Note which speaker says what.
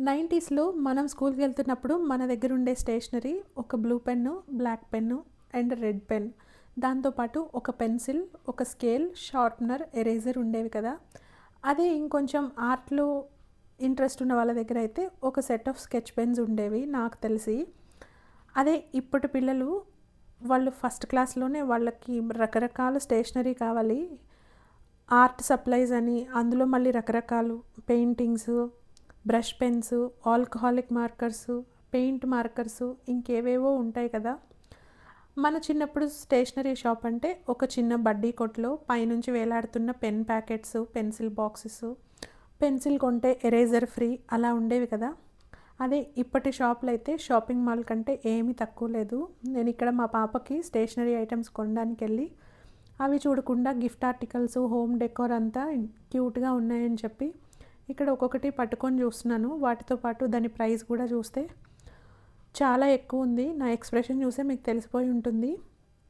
Speaker 1: నైంటీస్లో మనం స్కూల్కి వెళ్తున్నప్పుడు మన దగ్గర ఉండే స్టేషనరీ ఒక blue pen black pen and red pen. దాంతోపాటు ఒక పెన్సిల్ ఒక స్కేల్ షార్ప్నర్ ఎరేజర్ ఉండేవి కదా. అదే ఇంకొంచెం ఆర్ట్లో ఇంట్రెస్ట్ ఉన్న వాళ్ళ దగ్గర అయితే ఒక సెట్ ఆఫ్ స్కెచ్ పెన్స్ ఉండేవి నాకు తెలిసి. అదే ఇప్పటి పిల్లలు వాళ్ళు ఫస్ట్ క్లాస్లోనే వాళ్ళకి రకరకాల స్టేషనరీ కావాలి. ఆర్ట్ సప్లైస్ అని అందులో మళ్ళీ రకరకాలు paintings brush pens alcoholic markers paint markers ఇంకేవేవో ఉంటాయి కదా. మన చిన్నప్పుడు స్టేషనరీ షాప్ అంటే ఒక చిన్న బడ్డీ కొట్లో పైనుంచి వేలాడుతున్న pen packets pencil boxes. Pencil కొంటే ఎరేజర్ ఫ్రీ అలా ఉండేవి కదా. అదే ఇప్పటి షాపులు అయితే షాపింగ్ మాల్ కంటే ఏమీ తక్కువ లేదు. నేను ఇక్కడ మా పాపకి స్టేషనరీ ఐటమ్స్ కొనడానికి వెళ్ళి అవి చూడకుండా గిఫ్ట్ ఆర్టికల్స్ హోమ్ డెకోర్ అంతా క్యూట్గా ఉన్నాయని చెప్పి ఇక్కడ ఒక్కొక్కటి పట్టుకొని చూస్తున్నాను. వాటితో పాటు దాని ప్రైస్ కూడా చూస్తే చాలా ఎక్కువ ఉంది. నా ఎక్స్ప్రెషన్ చూసే మీకు తెలిసిపోయి ఉంటుంది.